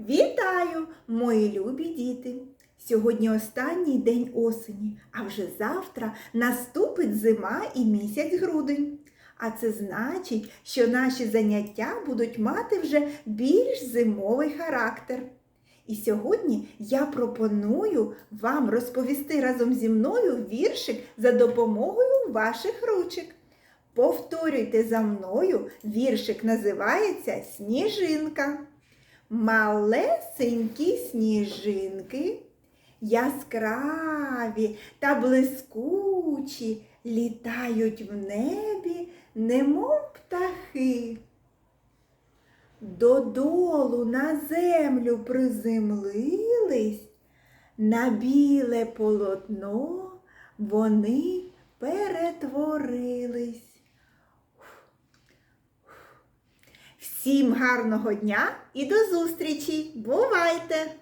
Вітаю, мої любі діти! Сьогодні останній день осені, а вже завтра наступить зима і місяць грудень. А це значить, що наші заняття будуть мати вже більш зимовий характер. І сьогодні я пропоную вам розповісти разом зі мною віршик за допомогою ваших ручок. Повторюйте за мною, віршик називається Сніжинка. Малесенькі сніжинки, яскраві та блискучі, літають в небі, немов птахи. Додолу на землю приземлились, на біле полотно вони перетворились. Всім гарного дня і до зустрічі! Бувайте!